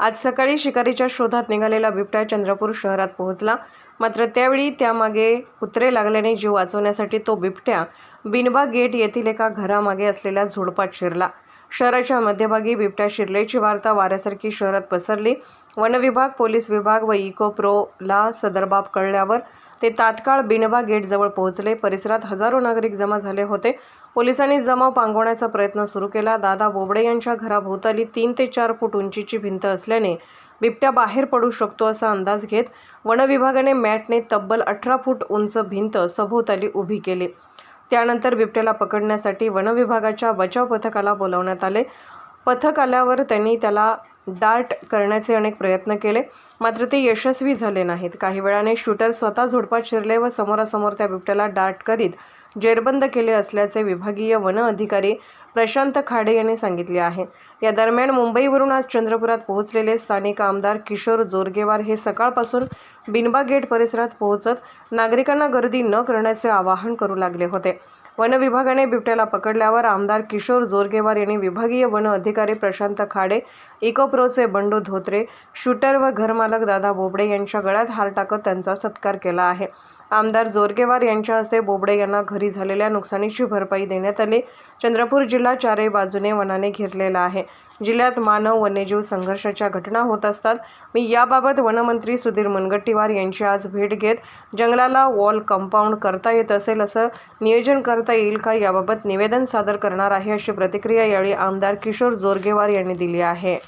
आज सकाळी शिकारीच्या शोधात निघालेला बिबट्या चंद्रपूर शहरात पोहोचला. मात्र त्यावेळी त्यामागे कुत्रे लागल्याने जीव वाचवण्यासाठी तो बिबट्या बिनबा गेट येथील एका घरामागे असलेल्या झुडपात शिरला. शहराच्या मध्यभागी बिबट्या शिरल्याची वार्ता वाऱ्यासारखी शहरात पसरली. वनविभाग पोलीस विभाग व इको प्रोला सदरबाब कळल्यावर ते तात्काळ बिनबा गेटजवळ पोहोचले. परिसरात हजारो नागरिक जमा झाले होते. पोलिसांनी जमाव पांगवण्याचा प्रयत्न सुरू केला. दादा बोबडे यांच्या घराभोवताली तीन ते चार फूट उंचीची भिंत असल्याने बिबट्या बाहेर पडू शकतो असा अंदाज घेत वनविभागाने मॅटने तब्बल अठरा फूट उंच भिंत सभोवताली उभी केली. त्यानंतर बिबट्याला पकडण्यासाठी वनविभागाच्या बचाव पथकाला बोलावण्यात आले. पथक आल्यावर त्यांनी त्याला डार्ट करण्याचे अनेक प्रयत्न केले. मात्र ते यशस्वी झाले नाहीत. काही वेळाने शूटर स्वतः झोडपात शिरले व समोरासमोर त्या बिबट्याला डार्ट करीत जेरबंद केले असल्याचे विभागीय वन अधिकारी प्रशांत खाडे यांनी सांगितले आहे. या दरम्यान मुंबईवरून आज चंद्रपुरात पोहोचलेले स्थानिक आमदार किशोर जोरगेवार हे सकाळपासून बिनबा गेट परिसरात पोहोचत नागरिकांना गर्दी न करण्याचे आवाहन करू लागले होते. वन विभागाने बिबट्याला पकडल्यावर आमदार किशोर जोरगेवार यांनी विभागीय वन अधिकारी प्रशांत खाडे इकोप्रोचे बंडू धोत्रे शूटर व घरमालक दादा बोबडे यांच्या गळ्यात हार टाकत त्यांचा सत्कार केला आहे. आमदार जोरगेवार यांच्या हस्ते बोबडे यांना घरी झालेल्या नुकसानीची भरपाई देण्यात आली. चंद्रपूर जिल्हा चारही बाजूने वनाने घेरलेला आहे. जिल्ह्यात मानव वन्यजीव संघर्षाच्या घटना होत असतात. मी याबाबत वनमंत्री सुधीर मुनगट्टीवार यांची आज भेट घेत जंगलाला वॉल कंपाऊंड करता येत असेल असं नियोजन करता येईल का याबाबत निवेदन सादर करणार आहे अशी प्रतिक्रिया यावेळी आमदार किशोर जोरगेवार यांनी दिली आहे.